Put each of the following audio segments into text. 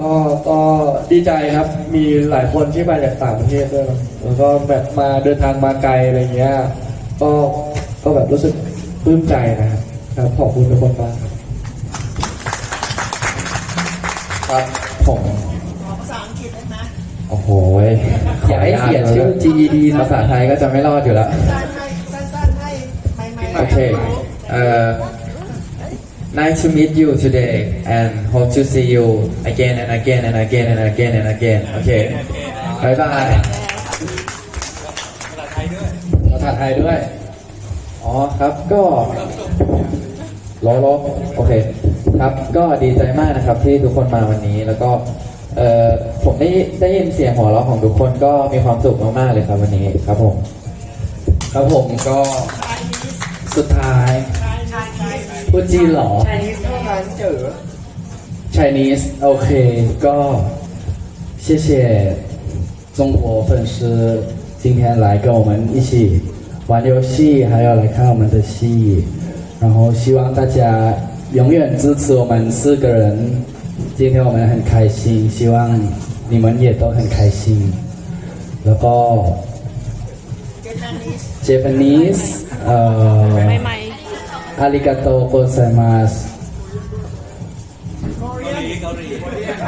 ก็ก็ดีใจครับ มีหลายคนที่มาจากต่างประเทศด้วยเนอะแล้วก็แบบมาเดินทางมาไกลอะไรเงี้ย ก็ก็แบบรู้สึกปลื้มใจนะครับครับขอบคุณทุกคนมากครับครับผมภาษาอังกฤษได้ไหมโอ้โหยอย่าให้เสียชื่อ GED ภาษาไทยก็จะไม่รอดอยู่แล้ว สั้นให้สั้นๆให้ไม่ไม่โอเคเอ่อ nice to meet you today and hope to see you again and again and again and again and again โอเคบายบายภาษาไทยด้วย อ๋อครับก็รอรอโอเค ครับก็ดีใจมากนะครับที่ทุกคนมาวันนี้แล้วก็เอ่อผมได้ได้ยินเสียงหัวเราะของทุกคนก็มีความสุขมากๆเลยครับวันนี้ครับผม ครับผมก็สุดท้าย พูดจีนเหรอ ไทยนี้เท่านั้นเจอ Chinese โอเคก็谢谢中国粉丝今天来跟我们一起玩游戏，还有来看我们的戏，然后希望大家永远支持我们四个人。今天我们很开心，希望你们也都很开心。然后 Japanese เอ่อ ไม่ไม่ arigatou gozaimasu.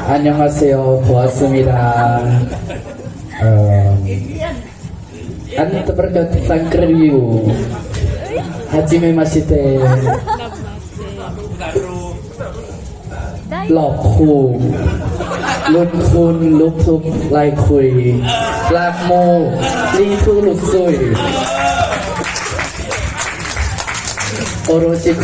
Annyeonghaseyo, goasumida. 어, 안 terpercaya tentang keryu. Hajime masite. Lokku. Lun kun lup sup lai kui. おろし